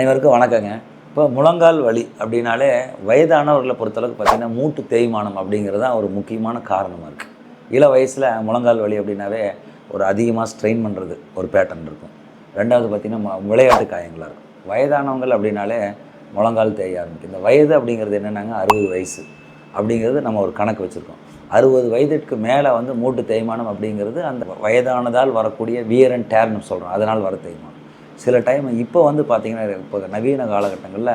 அனைவருக்கும் வணக்கங்க. இப்போ முழங்கால் வலி அப்படின்னாலே வயதானவர்களை பொறுத்தளவுக்கு பார்த்திங்கன்னா மூட்டு தேய்மானம் அப்படிங்கிறது தான் ஒரு முக்கியமான காரணமாக இருக்குது இள வயசில் முழங்கால் வலி அப்படின்னாவே ஒரு அதிகமாக ஸ்ட்ரெயின் பண்ணுறது ஒரு பேட்டர்ன் இருக்கும். ரெண்டாவது பார்த்திங்கன்னா ம- விளையாட்டு காயங்களாக இருக்கும். வயதானவங்கள் அப்படின்னாலே முழங்கால் தேய ஆரம்பிக்கும். இந்த வயது அப்படிங்கிறது என்னென்னாங்க? அறுபது வயசு அப்படிங்கிறது நம்ம ஒரு கணக்கு வச்சுருக்கோம். அறுபது வயதிற்கு மேலே வந்து மூட்டு தேய்மானம் அப்படிங்கிறது அந்த வயதானதால் வரக்கூடிய வியர் அண்ட் டேர்னு சொல்கிறோம் அதனால் வர தேய்மானம். சில டைம் இப்போ வந்து பார்த்திங்கன்னா இப்போ நவீன காலகட்டங்களில்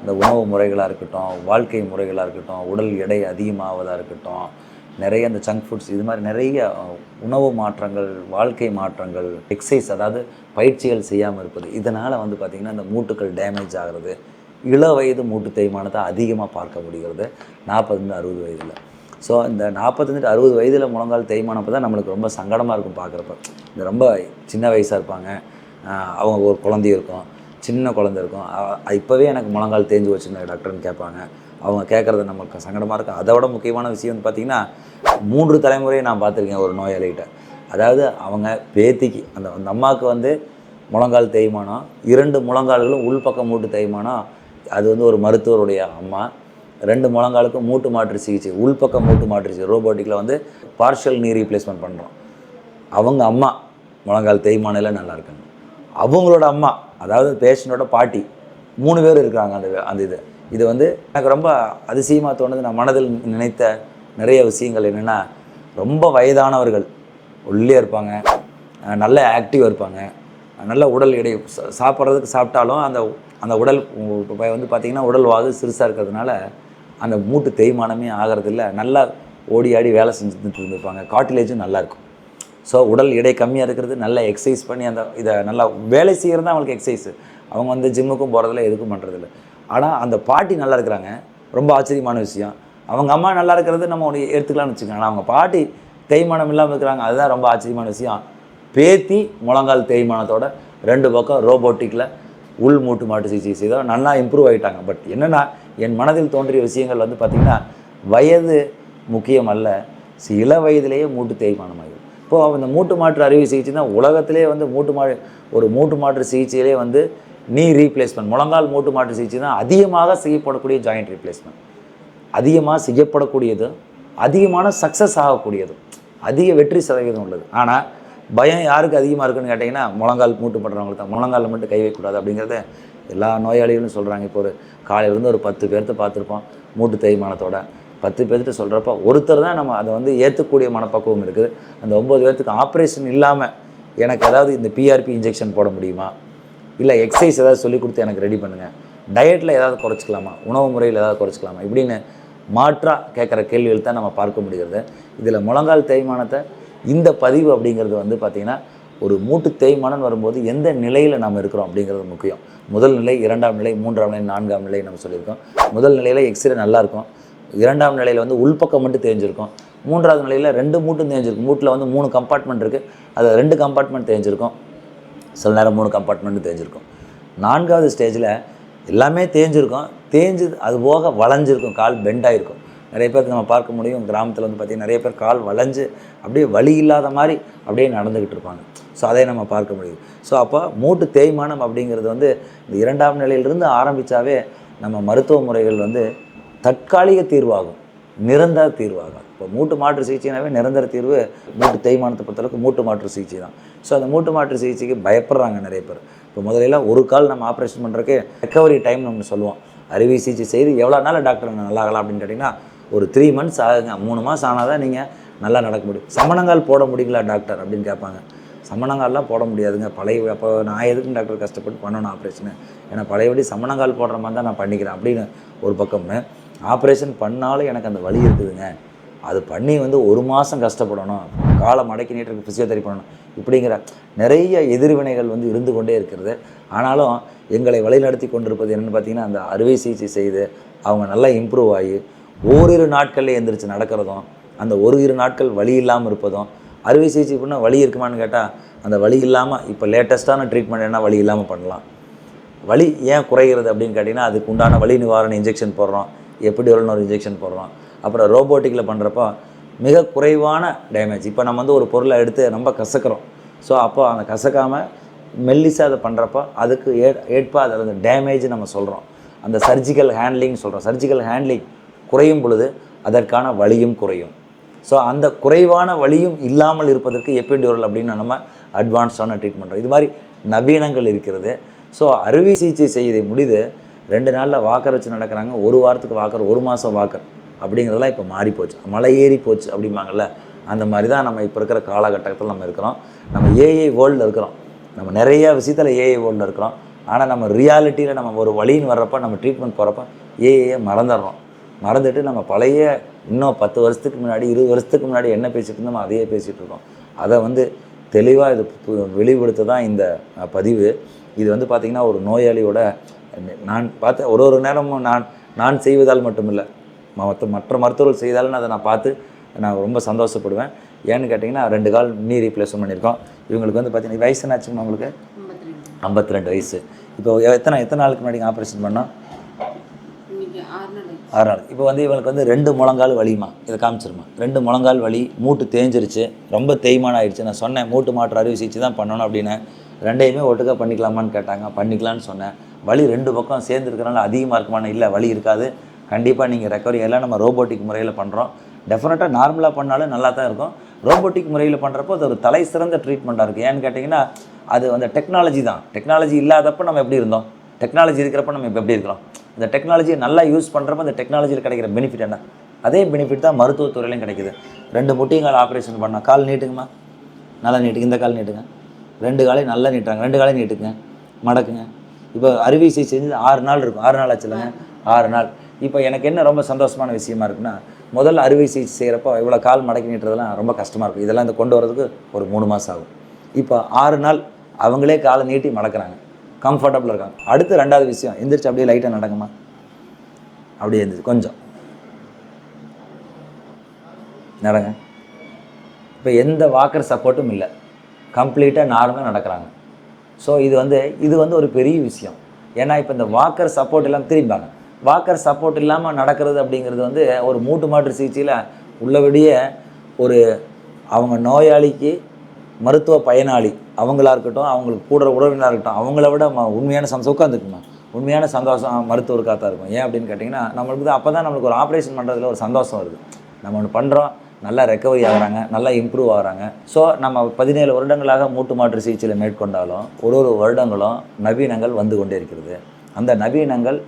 இந்த உணவு முறைகளாக இருக்கட்டும் வாழ்க்கை முறைகளாக இருக்கட்டும் உடல் எடை அதிகமாவதாக இருக்கட்டும் நிறைய இந்த ஜங்க் ஃபுட்ஸ் இது மாதிரி நிறைய உணவு மாற்றங்கள் வாழ்க்கை மாற்றங்கள் எக்ஸசைஸ் அதாவது பயிற்சிகள் செய்யாமல் இருப்பது. இதனால் வந்து பார்த்திங்கன்னா இந்த மூட்டுக்கள் டேமேஜ் ஆகிறது இள வயது மூட்டு தேய்மானத்தை அதிகமாக பார்க்க முடிகிறது. நாற்பதுலேருந்து அறுபது வயதில். ஸோ இந்த நாற்பத்தஞ்சு அறுபது வயதில் முழங்கால் தேய்மானப்போ தான் நம்மளுக்கு ரொம்ப சங்கடமாக இருக்கும் பார்க்குறப்ப இந்த ரொம்ப சின்ன வயசாக இருப்பாங்க. அவங்க ஒரு குழந்தை இருக்கும் சின்ன குழந்தை இருக்கும். இப்போவே எனக்கு முழங்கால் தேஞ்சு வச்சுருந்தேன் டாக்டர்னு கேட்பாங்க. அவங்க கேட்குறது நமக்கு சங்கடமாக இருக்கும் அதை விட முக்கியமான விஷயம் வந்து பார்த்திங்கன்னா மூன்று தலைமுறையை நான் பார்த்துருக்கேன் ஒரு நோயாளிகிட்ட அதாவது அவங்க பேத்திக்கு அந்த அந்த அம்மாவுக்கு வந்து முழங்கால் தேய்மானம் இரண்டு முழங்கால்களும் உள்பக்கம் மூட்டு தேய்மானம் அது வந்து ஒரு மருத்துவருடைய அம்மா. ரெண்டு முழங்காலுக்கும் மூட்டு மாற்று சிகிச்சை உள்பக்கம் மூட்டு மாற்று சிகிச்சை. ரோபோட்டிக்கில் வந்து பார்ஷியல் நீ ரீப்ளேஸ்மெண்ட் பண்ணுறோம் அவங்க அம்மா முழங்கால் தேய்மானில் நல்லா இருக்காங்க. அவங்களோட அம்மா அதாவது பேஷண்டோட பாட்டி மூணு பேர் இருக்காங்க அந்த அந்த இது. இது வந்து எனக்கு ரொம்ப அதிசயமாக தோணுது. நான் மனதில் நினைத்த நிறைய விஷயங்கள் என்னென்னா ரொம்ப வயதானவர்கள் ஒல்லியாக இருப்பாங்க நல்ல ஆக்டிவாக இருப்பாங்க நல்ல உடல் எடை சா- சாப்பிட்றதுக்கு சாப்பிட்டாலும் அந்த அந்த உடல் வந்து பார்த்திங்கன்னா உடல் வாகு சிறுசாக இருக்கிறதுனால அந்த மூட்டு தேய்மானமே ஆகிறதில்ல. நல்லா ஓடி ஆடி வேலை செஞ்சுட்டு இருந்திருப்பாங்க. காட்டிலேஜும் நல்லாயிருக்கும் ஸோ உடல் எடை கம்மியாக இருக்கிறது நல்லா எக்ஸசைஸ் பண்ணி அந்த இதை நல்லா வேலை செய்கிறது தான் அவங்களுக்கு எக்ஸசைஸ் அவங்க வந்து ஜிம்முக்கும் போகிறதில்ல எதுக்கும் பண்ணுறதில்ல ஆனால் அந்த பாட்டி நல்லா இருக்கிறாங்க. ரொம்ப ஆச்சரியமான விஷயம். அவங்க அம்மா நல்லா இருக்கிறது நம்ம ஒன்று எடுத்துக்கலாம்னு வச்சுக்கோங்க. ஆனால் அவங்க பாட்டி தேய்மானம் இல்லாமல் இருக்கிறாங்க. அதுதான் ரொம்ப ஆச்சரியமான விஷயம். பேத்தி முழங்கால் தேய்மானத்தோட ரெண்டு பக்கம் ரோபோட்டிக்கில் உள் மூட்டு மாட்டு சிகிச்சை செய்தால் நல்லா இம்ப்ரூவ் ஆகிட்டாங்க பட் என்னென்னா என் மனதில் தோன்றிய விஷயங்கள் வந்து பார்த்திங்கன்னா வயது முக்கியம் அல்ல. இள வயதிலேயே மூட்டு தேய்மானம் ஆகிடும் இப்போது அந்த மூட்டு மாற்று அறுவை சிகிச்சை தான் உலகத்திலே வந்து மூட்டு மா ஒரு மூட்டு மாற்று சிகிச்சையிலே வந்து நீ ரீப்ளேஸ்மெண்ட் முழங்கால் மூட்டு மாற்று சிகிச்சை தான் அதிகமாக செய்யப்படக்கூடிய ஜாயிண்ட் ரீப்ளேஸ்மெண்ட் அதிகமாக செய்யப்படக்கூடியது அதிகமான சக்ஸஸ் ஆகக்கூடியது அதிக வெற்றி சதவீதம் உள்ளது. ஆனால் பயம் யாருக்கு அதிகமாக இருக்குன்னு கேட்டிங்கன்னா முழங்கால் மூட்டு பண்ணுறவங்களுக்கு தான். முழங்காலில் மட்டும் கை வைக்கக்கூடாது அப்படிங்கிறத எல்லா நோயாளிகளும் சொல்கிறாங்க இப்போ ஒரு காலையிலேருந்து ஒரு பத்து பேர்த்த பார்த்துருப்போம் மூட்டு தேய்மானத்தோட. பத்து பேர்கிட்ட சொல்கிறப்ப ஒருத்தர் தான் நம்ம அதை வந்து ஏற்றக்கூடிய மனப்பக்குவம் இருக்குது. அந்த ஒம்பது பேர்த்துக்கு ஆப்ரேஷன் இல்லாமல் எனக்கு ஏதாவது இந்த பிஆர்பி இன்ஜெக்ஷன் போட முடியுமா? இல்லை எக்ஸசைஸ் ஏதாவது சொல்லி கொடுத்து எனக்கு ரெடி பண்ணுங்கள் டயட்டில் ஏதாவது குறைச்சிக்கலாமா? உணவு முறையில் ஏதாவது குறைச்சிக்கலாமா? இப்படின்னு மாற்றாக கேட்குற கேள்விகள் தான் நம்ம பார்க்க முடிகிறது. இதில் முழங்கால் தேய்மானத்தை இந்த பதிவு அப்படிங்கிறது வந்து பார்த்திங்கன்னா ஒரு மூட்டு தேய்மானம் வரும்போது எந்த நிலையில் நம்ம இருக்கிறோம் அப்படிங்கிறது முக்கியம். முதல் நிலை இரண்டாம் நிலை மூன்றாம் நிலை நான்காம் நிலை நம்ம சொல்லியிருக்கோம். முதல் நிலையில் எக்ஸ்ரே நல்லாயிருக்கும் இரண்டாம் நிலையில் வந்து உள்பக்கம் மட்டும் தேஞ்சிருக்கும். மூன்றாவது நிலையில் ரெண்டு மூட்டும் தேஞ்சிருக்கும். மூட்டில் வந்து மூணு கம்பார்ட்மெண்ட் இருக்குது அது ரெண்டு கம்பார்ட்மெண்ட் தேஞ்சிருக்கும். சில நேரம் மூணு கம்பார்ட்மெண்ட்டு தேஞ்சிருக்கும். நான்காவது ஸ்டேஜில் எல்லாமே தேஞ்சிருக்கும். தேஞ்சு அது போக வளைஞ்சிருக்கும். கால் பெண்ட் ஆகிருக்கும் நிறைய பேருக்கு நம்ம பார்க்க முடியும். கிராமத்தில் வந்து பார்த்திங்கன்னா நிறைய பேர் கால் வளைஞ்சு அப்படியே வலி இல்லாத மாதிரி அப்படியே நடந்துக்கிட்டு இருப்பாங்க. ஸோ அதை நம்ம பார்க்க முடியும் ஸோ அப்போ மூட்டு தேய்மானம் அப்படிங்கிறது வந்து இந்த இரண்டாம் நிலையிலிருந்து ஆரம்பித்தாவே நம்ம மருத்துவ முறைகள் வந்து தற்காலிக தீர்வாகும் நிரந்தர தீர்வாகும் இப்போ மூட்டு மாற்று சிகிச்சைனாவே நிரந்தர தீர்வு மூட்டு தேய்மானத்தை பொறுத்தளவுக்கு மூட்டு மாற்று சிகிச்சை தான். ஸோ அந்த மூட்டு மாற்று சிகிச்சைக்கு பயப்படுறாங்க நிறைய பேர். இப்போ முதல்ல ஒரு கால் நம்ம ஆப்ரேஷன் பண்ணுறக்கு ரெக்கவரி டைம் நம்ம சொல்லுவோம். அறுவை சிகிச்சை செய்து எவ்வளோ நாள் டாக்டர் நல்லா ஆகலாம் அப்படின்னு கேட்டிங்கன்னா ஒரு த்ரீ மந்த்ஸ் ஆகுங்க. மூணு மாதம் ஆனால் தான் நீங்கள் நல்லா நடக்க முடியும். சமணங்கால் போட முடியுங்களா டாக்டர் அப்படின்னு கேட்பாங்க. சமணங்கால்லாம் போட முடியாதுங்க. பழைய அப்போ நான் எதுக்கு டாக்டர் கஷ்டப்பட்டு பண்ணணும் ஆப்ரேஷனு ஏன்னா பழையபடி சமணங்கால் போடுற மாதிரி தான் நான் பண்ணிக்கிறேன் அப்படின்னு ஒரு பக்கம்னு ஆப்ரேஷன் பண்ணாலும் எனக்கு அந்த வழி இருக்குதுங்க. அது பண்ணி வந்து ஒரு மாதம் கஷ்டப்படணும். காலை மடக்கி நீட்டு ஃபிசியோதெரப்பி பண்ணணும். இப்படிங்கிற நிறைய எதிர்வினைகள் வந்து இருந்து கொண்டே இருக்கிறது. ஆனாலும் எங்களை வழிநடத்தி கொண்டிருப்பது என்னென்னு பார்த்தீங்கன்னா அந்த அறுவை சிகிச்சை செய்து அவங்க நல்லா இம்ப்ரூவ் ஆகி ஓரிரு நாட்களில் எந்திரிச்சு நடக்கிறதும் அந்த ஒரு இரு நாட்கள் வழி இல்லாமல் இருப்பதும் அறுவை சிகிச்சை பண்ணால் வழி இருக்குமான்னு கேட்டால் அந்த வழி இல்லாமல் இப்போ லேட்டஸ்ட்டான ட்ரீட்மெண்ட் என்ன வழி இல்லாமல் பண்ணலாம். வலி ஏன் குறைகிறது அப்படின்னு கேட்டிங்கன்னா அதுக்கு உண்டான வலி நிவாரண இன்ஜெக்ஷன் போடுறோம். எப்படி ஒரு இன்ஜெக்ஷன் போடுறோம் அப்புறம் ரோபோட்டிக்கில் பண்ணுறப்போ மிக குறைவான டேமேஜ் இப்போ நம்ம வந்து ஒரு பொருளை எடுத்து ரொம்ப கசக்கிறோம். ஸோ அப்போ அந்த கசக்காமல் மெல்லிசாக அதை பண்ணுறப்போ அதுக்கு ஏ ஏற்பா அதில் அந்த டேமேஜ் நம்ம சொல்கிறோம் அந்த சர்ஜிக்கல் ஹேண்ட்லிங் சொல்கிறோம் சர்ஜிக்கல் ஹேண்ட்லிங் குறையும் பொழுது அதற்கான வலியும் குறையும். ஸோ அந்த குறைவான வலியும் இல்லாமல் இருப்பதற்கு எப்பிடியூரல் அப்படின்னு நம்ம அட்வான்ஸ்டான ட்ரீட்மெண்ட் இது மாதிரி நவீனங்கள் இருக்கிறது. ஸோ அறுவை சிகிச்சை செய்யதை முடிது ரெண்டு நாளில் வாக்கர் வச்சு நடக்கிறாங்க ஒரு வாரத்துக்கு வாக்கர் ஒரு மாதம் வாக்கர் அப்படிங்கிறதெல்லாம் இப்போ மாறி போச்சு மலை ஏறி போச்சு அப்படிம்பாங்கல்ல அந்த மாதிரி தான் நம்ம இப்போ இருக்கிற காலகட்டத்தில் நம்ம இருக்கிறோம். நம்ம ஏஐ வேர்ல்டில் இருக்கிறோம். நம்ம நிறைய விஷயத்தில் ஏஐ வேர்ல்டில் இருக்கிறோம். ஆனால் நம்ம ரியாலிட்டியில் நம்ம ஒரு வழின்னு வர்றப்ப நம்ம ட்ரீட்மெண்ட் போகிறப்ப ஏஐயை மறந்துடுறோம். மறந்துட்டு நம்ம பழைய இன்னும் பத்து வருஷத்துக்கு முன்னாடி இருபது வருஷத்துக்கு முன்னாடி என்ன பேசிட்டு இருந்தோமோ அதையே பேசிகிட்டு இருக்கோம். அதை வந்து தெளிவாக இது வெளிப்படுத்த தான் இந்த பதிவு. இது வந்து பார்த்திங்கன்னா ஒரு நோயாளியோட நான் பார்த்த ஒரு ஒரு நேரமும் நான் நான் செய்வதால் மட்டுமில்லை. மற்ற மற்ற மருத்துவர்கள் செய்தாலும் அதை நான் பார்த்து நான் ரொம்ப சந்தோஷப்படுவேன். ஏன்னு கேட்டிங்கன்னா ரெண்டு கால் நீ ரீப்ளேஸ்மெண்ட் பண்ணியிருக்கோம். இவங்களுக்கு வந்து பார்த்தீங்கன்னா வயசு என்னாச்சுங்க உங்களுக்கு? ஐம்பத்தி ரெண்டு வயசு. இப்போ எத்தனை எத்தனை நாளுக்கு முன்னாடி ஆப்ரேஷன் பண்ணோம்? ஆறு நாள் இப்போ வந்து இவங்களுக்கு வந்து ரெண்டு முழங்கால் வலிமா இதை காமிச்சிருமா? ரெண்டு முழங்கால் வலி மூட்டு தேஞ்சிருச்சு. ரொம்ப தேய்மானம் ஆயிடுச்சு. நான் சொன்னேன் மூட்டு மாற்று அறுவை சிகிச்சை தான் பண்ணணும் அப்படின்னு. ரெண்டையுமே ஒட்டுக்கா பண்ணிக்கலாமான்னு கேட்டாங்க. பண்ணிக்கலான்னு சொன்னேன். வலி ரெண்டு பக்கம் சேர்ந்துருக்கனால அதிகமாக இருக்குமான இல்லை வலி இருக்காது. கண்டிப்பாக நீங்கள் ரெக்கவரி எல்லாம் நம்ம ரோபோட்டிக் முறையில் பண்ணுறோம் டெஃபினட்டாக நார்மலாக பண்ணாலும் நல்லா தான் இருக்கும். ரோபோட்டிக் முறையில் பண்ணுறப்போ அது ஒரு தலை சிறந்த ட்ரீட்மெண்ட்டாக இருக்குது ஏன்னு கேட்டிங்கன்னா அது அந்த டெக்னாலஜி தான். டெக்னாலஜி இல்லாதப்போ நம்ம எப்படி இருந்தோம்? டெக்னாலஜி இருக்கிறப்ப நம்ம இப்போ எப்படி இருக்கிறோம் இந்த டெக்னாலஜியை நல்லா யூஸ் பண்ணுறப்ப அந்த டெக்னாலஜியில் கிடைக்கிற பெனிஃபிட் என்ன? அதே பெனிஃபிட் தான் மருத்துவத்துறையிலையும் கிடைக்குது. ரெண்டு முட்டிங்கால் ஆப்ரேஷன் பண்ணால் கால் நீட்டுங்கம்மா. நல்லா நீட்டுங்க. இந்த கால் நீட்டுங்க. ரெண்டு காலையும் நல்லா நீட்டுறாங்க. ரெண்டு காலையும் நீட்டுங்க. மடக்குங்க. இப்போ அறுவை சிகிச்சை செஞ்சு ஆறு நாள் இருக்கும். ஆறு நாள் ஆச்சுலங்க ஆறு நாள். இப்போ எனக்கு என்ன ரொம்ப சந்தோஷமான விஷயமா இருக்குன்னா முதல்ல அறுவை சிகிச்சை செய்கிறப்போ இவ்வளோ கால் மடக்கி நீட்டுறதெல்லாம் ரொம்ப கஷ்டமாக இருக்கும். இதெல்லாம் இந்த கொண்டு வரதுக்கு ஒரு மூணு மாதம் ஆகும். இப்போ ஆறு நாள் அவங்களே காலை நீட்டி மடக்கிறாங்க. கம்ஃபர்டபுளாக இருக்காங்க. அடுத்து ரெண்டாவது விஷயம் எந்திரிச்சு அப்படியே லைட்டாக நடக்குமா? அப்படியே எந்திரிச்சு கொஞ்சம். நடங்க. இப்போ எந்த வாக்கர் சப்போர்ட்டும் இல்லை. கம்ப்ளீட்டாக நார்மலாக நடக்கிறாங்க. ஸோ இது வந்து இது வந்து ஒரு பெரிய விஷயம். ஏன்னா இப்போ இந்த வாக்கர் சப்போர்ட் இல்லாமல் திரும்பிப்பாங்க வாக்கர் சப்போர்ட் இல்லாமல் நடக்கிறது அப்படிங்கிறது வந்து ஒரு மூட்டு மாற்று சிகிச்சையில் உள்ளபடியே ஒரு அவங்க நோயாளிக்கு மருத்துவ பயனாளி அவங்களா இருக்கட்டும் அவங்களுக்கு கூட உறவினராக இருக்கட்டும் அவங்கள விட உண்மையான சந்தோஷம் உட்காந்துக்குமா உண்மையான சந்தோஷம் மருத்துவருக்காக தான் இருக்கும். ஏன் அப்படின்னு கேட்டிங்கன்னா நம்மளுக்கு தான் அப்போ தான் நம்மளுக்கு ஒரு ஆப்ரேஷன் பண்ணுறதுல ஒரு சந்தோஷம் வருது. நம்ம ஒன்று பண்ணுறோம் நல்லா ரெக்கவரி ஆகுறாங்க நல்லா இம்ப்ரூவ் ஆகுறாங்க. ஸோ நம்ம பதினேழு வருடங்களாக மூட்டு மாற்று சிகிச்சையில் மேற்கொண்டாலும் ஒரு ஒரு வருடங்களும் நவீனங்கள் வந்து கொண்டே இருக்கிறது. அந்த நவீனங்கள்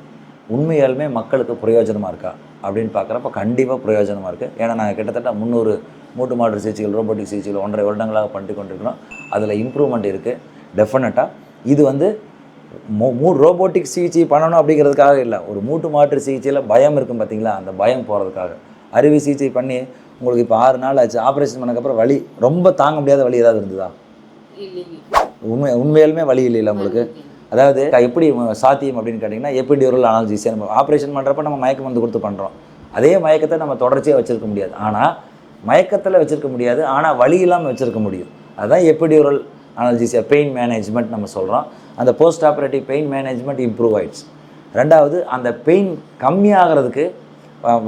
உண்மையாலுமே மக்களுக்கு பிரயோஜனமாக இருக்கா அப்படின்னு பார்க்குறப்ப கண்டிப்பாக பிரயோஜனமாக இருக்குது ஏன்னா நாங்கள் கிட்டத்தட்ட முந்நூறு மூட்டு மாற்று சிகிச்சைகள் ரோபோட்டிக் சிகிச்சைகள் ஒன்றரை வருடங்களாக பண்ணிட்டு கொண்டிருக்கிறோம். அதில் இம்ப்ரூவ்மெண்ட் இருக்குது டெஃபினட்டாக இது வந்து மூ மூ ரோபோட்டிக் சிகிச்சை பண்ணணும் அப்படிங்கிறதுக்காக இல்லை. ஒரு மூட்டு மாற்று சிகிச்சையில் பயம் இருக்கும் பார்த்தீங்களா அந்த பயம் போகிறதுக்காக அறுவை சிகிச்சை பண்ணி உங்களுக்கு இப்போ ஆறு நாள் ஆச்சு. ஆப்ரேஷன் பண்ணக்கப்புறம் வலி ரொம்ப தாங்க முடியாத வலி ஏதாவது இருந்ததா? உண்மை உண்மையாலுமே வலி இல்லைல்ல உங்களுக்கு? அதாவது எப்படி சாத்தியம் அப்படின்னு கேட்டிங்கன்னா எபிடியூரல் அனாலஜிஸ் நம்ம ஆப்ரேஷன் பண்ணுறப்ப நம்ம மயக்க மருந்து கொடுத்து பண்ணுறோம் அதே மயக்கத்தை நம்ம தொடர்ச்சியாக வச்சுருக்க முடியாது. ஆனால் மயக்கத்தில் வச்சுருக்க முடியாது. ஆனால் வலி இல்லாமல் வச்சுருக்க முடியும். அதுதான் எபிடியூரல் அனாலஜிஸ் பெயின் மேனேஜ்மெண்ட் நம்ம சொல்கிறோம் அந்த post operative pain management improve ஆயிடுச்சு. ரெண்டாவது அந்த பெயின் கம்மியாகிறதுக்கு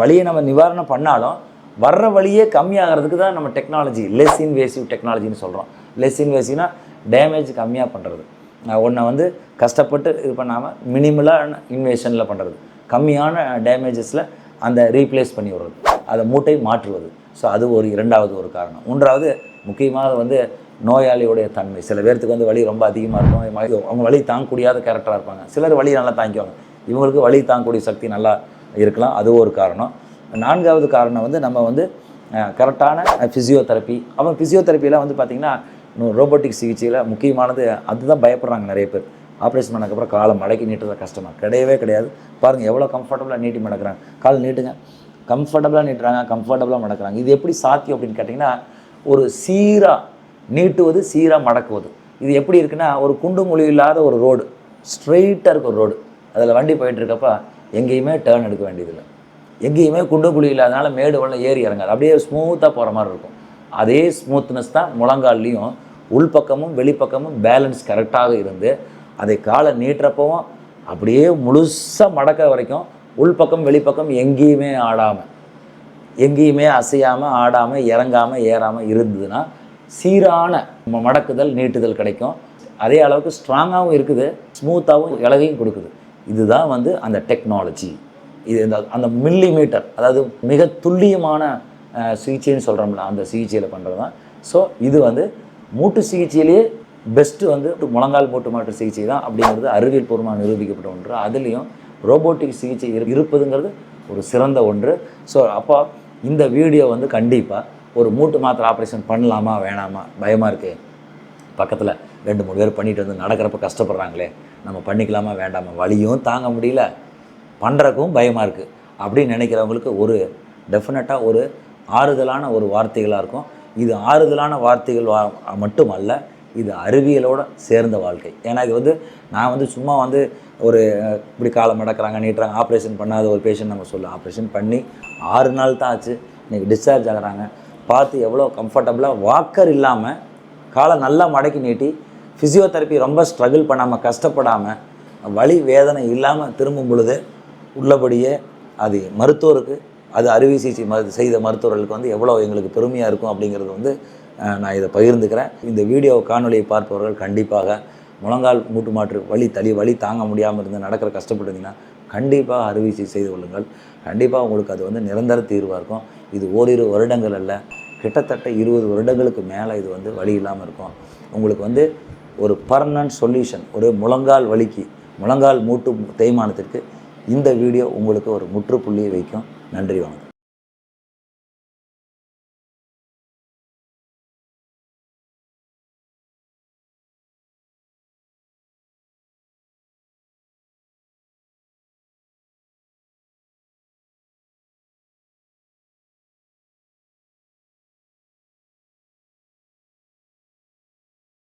வலியை நம்ம நிவாரணம் பண்ணாலும் வர்ற வழியே கம்மியாகிறதுக்கு தான் நம்ம டெக்னாலஜி லெஸ் இன்வேசிவ் டெக்னாலஜின்னு சொல்கிறோம் லெஸ் இன்வேசிவ்னா டேமேஜ் கம்மியாக பண்ணுறது ஒன்றை வந்து கஷ்டப்பட்டு இது பண்ணாமல் மினிமலாக இன்வேஷனில் பண்ணுறது கம்மியான டேமேஜஸில் அந்த ரீப்ளேஸ் பண்ணி விடுறது. அதை மூட்டை மாற்றுவது. ஸோ அது ஒரு இரண்டாவது ஒரு காரணம். மூன்றாவது முக்கியமாக வந்து நோயாளியுடைய தன்மை. சில பேர்த்துக்கு வந்து வலி ரொம்ப அதிகமாக இருக்கும். அவங்க வலி தாங்கக்கூடியாத கேரக்டராக இருப்பாங்க. சிலர் வலி நல்லா தாங்கிக்குவாங்க. இவங்களுக்கு வலி தாங்கக்கூடிய சக்தி நல்லா இருக்கலாம். அது ஒரு காரணம். நான்காவது காரணம் வந்து நம்ம வந்து கரெக்டான ஃபிசியோதெரப்பி அவன் ஃபிசியோதெரப்பியில் வந்து பார்த்திங்கன்னா ரோபோட்டிக் சிகிச்சையில் முக்கியமானது அதுதான் பயப்படுறாங்க நிறைய பேர். ஆப்ரேஷன் பண்ணக்கப்புறம் காலை மடக்கி நீட்டுறது கஷ்டமாக கிடையவே கிடையாது. பாருங்கள் எவ்வளோ கம்ஃபர்டபுளாக நீட்டி மடக்குறாங்க. கால் நீட்டுங்க. கம்ஃபர்டபுளாக நீட்டுறாங்க கம்ஃபர்டபுளாக மடக்குறாங்க. இது எப்படி சாத்தியம் அப்படின்னு கேட்டிங்கன்னா ஒரு சீராக நீட்டுவது சீராக மடக்குவது. இது எப்படி இருக்குன்னா ஒரு குண்டு மொழி இல்லாத ஒரு ரோடு ஸ்ட்ரெயிட்டாக இருக்க ஒரு ரோடு அதில் வண்டி போயிட்டுருக்கப்ப எங்கேயுமே டேர்ன் எடுக்க வேண்டியதில்லை. எங்கேயுமே குண்டு குழி இல்லாதனால மேடு வெள்ளம் ஏறி இறங்காது. அப்படியே ஸ்மூத்தாக போகிற மாதிரி இருக்கும். அதே ஸ்மூத்னஸ் தான் முழங்கால்லையும் உள்பக்கமும் வெளிப்பக்கமும் பேலன்ஸ் கரெக்டாக இருந்து அதை காலை நீட்டுறப்பவும் அப்படியே முழுசாக மடக்க வரைக்கும் உள்பக்கம் வெளிப்பக்கம் எங்கேயுமே ஆடாமல் எங்கேயுமே அசையாமல் ஆடாமல் இறங்காமல் ஏறாமல் இருந்ததுன்னா சீரான மடக்குதல் நீட்டுதல் கிடைக்கும். அதே அளவுக்கு ஸ்ட்ராங்காகவும் இருக்குது ஸ்மூத்தாகவும் இலகையும் கொடுக்குது. இதுதான் வந்து அந்த டெக்னாலஜி இது இந்த அந்த மில்லி மீட்டர் அதாவது மிக துல்லியமான சிகிச்சைன்னு சொல்கிறோம்ல அந்த சிகிச்சையில் பண்ணுறது தான். ஸோ இது வந்து மூட்டு சிகிச்சையிலேயே பெஸ்ட்டு வந்து முழங்கால் மூட்டு மாற்று சிகிச்சை தான் அப்படிங்கிறது அறிவியல் பூர்வமாக நிரூபிக்கப்பட்ட ஒன்று. அதுலேயும் ரோபோட்டிக் சிகிச்சை இரு- இருப்பதுங்கிறது ஒரு சிறந்த ஒன்று. ஸோ அப்போ இந்த வீடியோ வந்து கண்டிப்பாக ஒரு மூட்டு மாத்திரை ஆப்ரேஷன் பண்ணலாமா வேணாமா? பயமாக இருக்குது பக்கத்தில் ரெண்டு மூணு பேர் பண்ணிட்டு வந்து நடக்கிறப்ப கஷ்டப்படுறாங்களே. நம்ம பண்ணிக்கலாமா வேண்டாமா? வலியும் தாங்க முடியல. பண்ணுறக்கும் பயமாக இருக்குது அப்படின்னு நினைக்கிறவங்களுக்கு ஒரு டெஃபினட்டாக ஒரு ஆறுதலான ஒரு வார்த்தைகளாக இருக்கும். இது ஆறுதலான வார்த்தைகள் வா மட்டுமல்ல இது அறிவியலோடு சேர்ந்த வாழ்க்கை. ஏன்னா இது வந்து நான் வந்து சும்மா வந்து ஒரு இப்படி காலம் மடக்கிறாங்க நீட்டுறாங்க ஆப்ரேஷன் பண்ணாத ஒரு பேஷண்ட் நம்ம சொல்ல ஆப்ரேஷன் பண்ணி ஆறு நாள் தான் ஆச்சு. இன்றைக்கி டிஸ்சார்ஜ் ஆகுறாங்க. பார்த்து எவ்வளோ கம்ஃபர்டபுளாக வாக்கர் இல்லாமல் காலை நல்லா மடக்கி நீட்டி ஃபிசியோதெரப்பி ரொம்ப ஸ்ட்ரகிள் பண்ணாமல் கஷ்டப்படாமல் வலி வேதனை இல்லாமல் திரும்பும் பொழுது உள்ளபடியே அது மருத்துவருக்கு அது அறுவை சிகிச்சை செய்த மருத்துவர்களுக்கு வந்து எவ்வளோ எங்களுக்கு பெருமையாக இருக்கும் அப்படிங்கிறது வந்து நான் இதை பகிர்ந்துக்கிறேன். இந்த வீடியோ காணொலியை பார்ப்பவர்கள் கண்டிப்பாக முழங்கால் மூட்டு மாற்று வழி தளி வழி தாங்க முடியாமல் இருந்து நடக்கிற கஷ்டப்பட்டிருந்தீங்கன்னா கண்டிப்பாக அறுவை சிகிச்சை செய்து கொள்ளுங்கள். கண்டிப்பாக உங்களுக்கு அது வந்து நிரந்தர தீர்வாக இருக்கும். இது ஓரிரு வருடங்கள் அல்ல கிட்டத்தட்ட இருபது வருடங்களுக்கு மேலே இது வந்து வழி இல்லாமல் இருக்கும். உங்களுக்கு வந்து ஒரு பர்மனன்ட் சொல்யூஷன் ஒரு முழங்கால் வலிக்கு முழங்கால் மூட்டு தேய்மானத்திற்கு இந்த வீடியோ உங்களுக்கு ஒரு முற்றுப்புள்ளியை வைக்கும். நன்றி வணக்கம்.